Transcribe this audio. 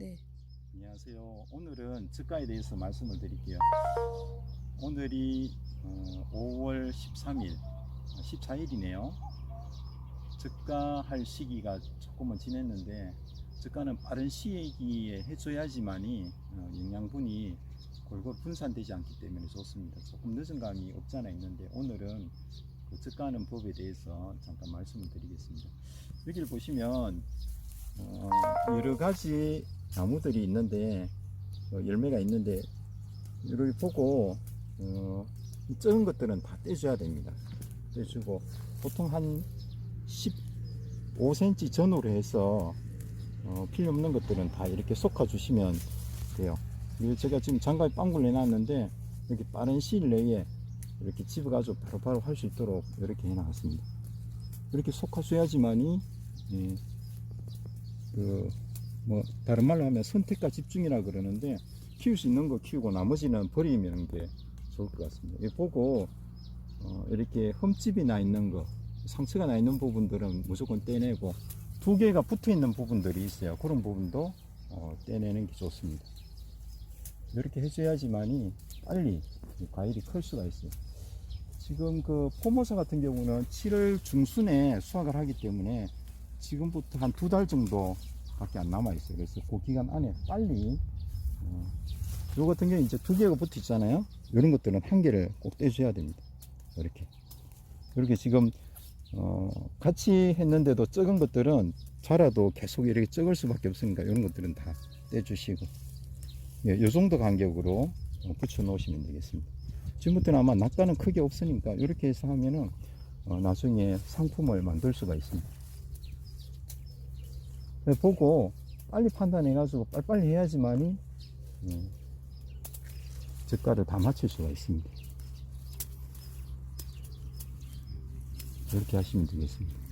네. 안녕하세요. 오늘은 저가에 대해서 말씀을 드릴게요. 오늘이 어, 5월 13일, 14일이네요. 저가할 시기가 조금은 지냈는데 저가는 빠른 시기에 해줘야지만이 어, 영양분이 골고루 분산되지 않기 때문에 좋습니다. 조금 늦은 감이 없잖아 있는데 오늘은 그 저가하는 법에 대해서 잠깐 말씀을 드리겠습니다. 여기를 보시면 어, 여러 가지 나무들이 있는데 어, 열매가 있는데 이렇게 보고 어, 이 적은 것들은 다 떼줘야 됩니다. 떼주고 보통 한 15cm 전후로 해서 어, 필요 없는 것들은 다 이렇게 솎아 주시면 돼요. 제가 지금 장갑에 빵굴 내놨는데 이렇게 빠른 시일 내에 이렇게 집어가지고 바로바로 할 수 있도록 이렇게 해놨습니다. 이렇게 솎아 줘야지만이 예, 그, 뭐, 다른 말로 하면 선택과 집중이라 그러는데, 키울 수 있는 거 키우고 나머지는 버리면 게 좋을 것 같습니다. 이 보고, 어, 이렇게 흠집이 나 있는 거, 상처가 나 있는 부분들은 무조건 떼내고, 두 개가 붙어 있는 부분들이 있어요. 그런 부분도, 어, 떼내는 게 좋습니다. 이렇게 해줘야지만이 빨리 이 과일이 클 수가 있어요. 지금 그 포모사 같은 경우는 7월 중순에 수확을 하기 때문에 지금부터 한 두 달 정도 밖에 안 남아 있어요. 그래서 그 기간 안에 빨리 어, 요 같은 경우 이제 두 개가 붙어 있잖아요. 이런 것들은 한 개를 꼭 떼줘야 됩니다. 이렇게 이렇게 지금 어, 같이 했는데도 적은 것들은 자라도 계속 이렇게 적을 수밖에 없으니까 이런 것들은 다 떼주시고 예, 요 정도 간격으로 어, 붙여 놓으시면 되겠습니다. 지금부터는 아마 낙가는 크게 없으니까 이렇게 해서 하면은 어, 나중에 상품을 만들 수가 있습니다. 네, 보고 빨리 판단해가지고 빨리빨리 해야지만이 음, 저가를 다 맞출 수가 있습니다. 이렇게 하시면 되겠습니다.